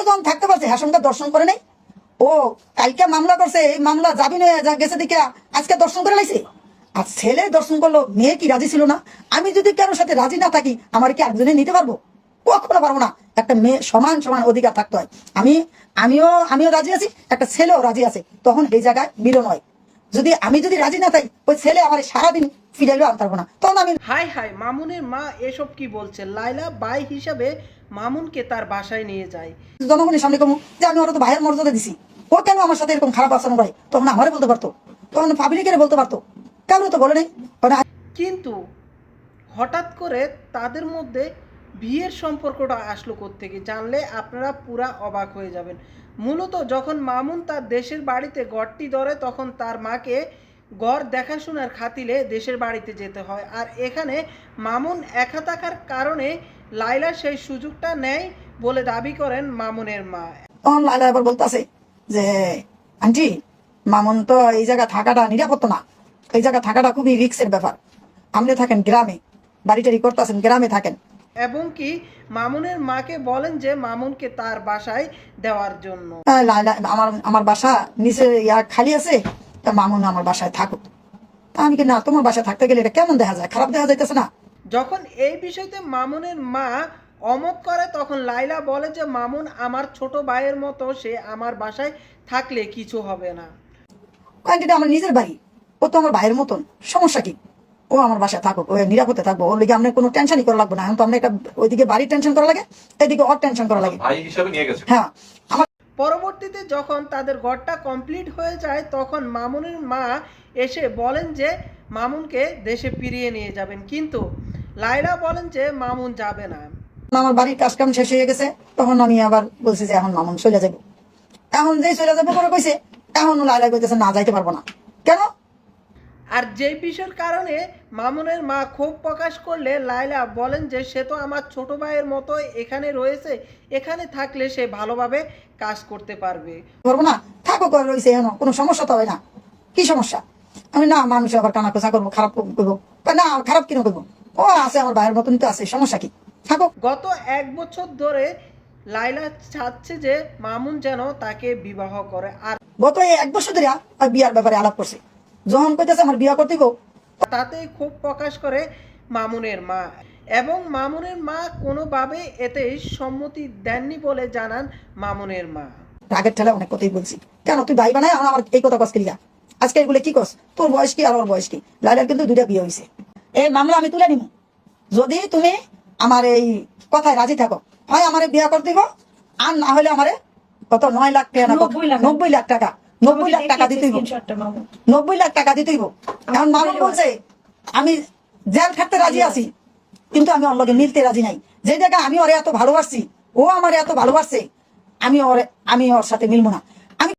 ছেলে যখন থাকতে পারছে হ্যাঁ সঙ্গে দর্শন করে নাই। ও, কালকে মামলা করছে, এই মামলা যাবি না গেছে দিকে আজকে দর্শন করে লাইছে। আর ছেলে দর্শন করল, মেয়ে কি রাজি ছিল না? আমি যদি কারোর সাথে রাজি না থাকি, আমার কি একজনে নিতে পারব? কখনো পারব না। একটা মেয়ে সমান সমান অধিকার থাকতে হয়। আমি, আমিও আমিও রাজি আছি, একটা ছেলেও রাজি আছে। তখন এই জায়গায় মিলন হয়। যদি আমি যদি রাজি না থাকি ওই ছেলে আমার সারাদিন ফিরাইলেও আনতে পারব না। তখন আমি হাই হাই মামুনের মা এসব কি বলছে? লাইলা বাই হিসাবে মামুনকে তার বাসায় নিয়ে যায়। জনগণের সামনে কমু যে আমি ওরা তো ভাইয়ের মর্যাদা দিছি। ও কেন আমার সাথে এরকম খারাপ আচরণ করে? তখন আমারে বলতে পারতো। তখন পাবলিকের বলতে পারতো। কেন তো বলে নেই? কিন্তু হঠাৎ করে তাদের মধ্যে বিয়ের সম্পর্কটা আসলো থেকে জানলে আপনারা পুরা অবাক হয়ে যাবেন। মূলত যখন মামুন তার দেশের বাড়িতে গড়টি ধরে, তখন তার মাকে গড় দেখাশোনার খাতিলে দেশের বাড়িতে যেতে হয়। আর এখানে মামুন একা থাকার কারণে লাইলা সেই সুযোগটা নেয় বলে দাবি করেন মামুনের মা। তখন লাইলা এবার বলতেছে যে, আন্টি, মামুন তো এই জায়গা থাকাটা নিরাপত্তা না। এই জায়গা থাকাটা খুবই রিক্সের ব্যাপার। আপনি থাকেন গ্রামে বাড়ি টাড়ি করতেছেন, গ্রামে থাকেন। এবং কি মামুনের মাকে বলেন যে মামুনকে তার বাসায় দেওয়ার জন্য। আমার আমার বাসা নিচে ইয়া খালি আছে তা মামুন আমার বাসায় থাকুক। তা আমি কি না তোমার বাসায় থাকতে গেলে এটা কেমন দেখা যায়? খারাপ দেখা যাইতেছে না? যখন এই বিষয়তে মামুনের মা অমত করে তখন লাইলা বলে যে মামুন আমার ছোট ভাইয়ের মতো সে আমার বাসায় থাকলে কিছু হবে না। কারণ আমার নিজের বাড়ি। ও তো আমার ভাইয়ের মতন। সমস্যা কি? ও আমার বাসায় থাকুক ও নিরাপদে থাকব ওর লিগে আপনার কোনো টেনশনই করা লাগবে না। এখন তো আমরা একটা ওইদিকে বাড়ির টেনশন করা লাগে এদিকে ওর টেনশন করা লাগে। ভাই হিসাবে নিয়ে গেছে। হ্যাঁ আমার পরবর্তীতে যখন তাদের ঘরটা কমপ্লিট হয়ে যায় তখন মামুনের মা এসে বলেন যে মামুনকে দেশে ফিরিয়ে নিয়ে যাবেন। কিন্তু লাইলা বলেন যে মামুন যাবে না। আমার বাড়ির কাজ কাম শেষ হয়ে গেছে তখন আমি আবার বলছি যে এখন মামুন চলে যাব। এখন যে চলে যাব করে কইছে এখন লাইলা কইতেছে না যাইতে পারব না। কেন? আর যে বিষয়ের কারণে মামুনের মা ক্ষোভ প্রকাশ করলে লাইলা বলেন যে সে তো আমার ছোট ভাইয়ের মতো এখানে রয়েছে এখানে থাকলে সে ভালোভাবে কাজ করতে পারবে। পারব না থাকো করে রয়েছে এখন কোনো সমস্যা তো হয় না। কি সমস্যা? আমি না মানুষ আবার কানা কোচা করব খারাপ করব। না খারাপ কিনো করব? ও আছে আমার ভাইয়ের মতনই তো আছে সমস্যা কি? থাকো। গত এক বছর ধরে লাইলা চাচ্ছে যে মামুন যেন তাকে বিবাহ করে আর গত এক বছর ধরে আর বিয়ার ব্যাপারে আলাপ করছে। যখন কইতেছে আমার বিয়া করতে গো তাতে ক্ষোভ প্রকাশ করে মামুনের মা। এবং মামুনের মা কোনোভাবে এতে সম্মতি দেননি বলে জানান মামুনের মা। রাগের ঠেলা অনেক কথাই বলছি। কেন তুই ভাই বানায় আর আমার এই কথা কস কিলিয়া? আজকে এগুলো কি কস? তোর বয়স কি আর ওর বয়স কি? লাইলার কিন্তু দুইটা বিয়ে হয়েছে এই মামলা আমি তুলে নিব যদি তুমি আমার এই কথায় রাজি থাকো হয় আমারে বিয়া করে দিব আর না হলে আমারে কত নয় লাখ টাকা। নব্বই লাখ টাকা নব্বই লাখ টাকা দিতেই নব্বই লাখ টাকা দিতেই এখন মামুন বলছে আমি জেল খাটতে রাজি আছি কিন্তু আমি অন্যকে মিলতে রাজি নাই। যে জায়গায় আমি ওরে এত ভালোবাসছি ও আমার এত ভালোবাসছে আমি ওর আমি ওর সাথে মিলবো না।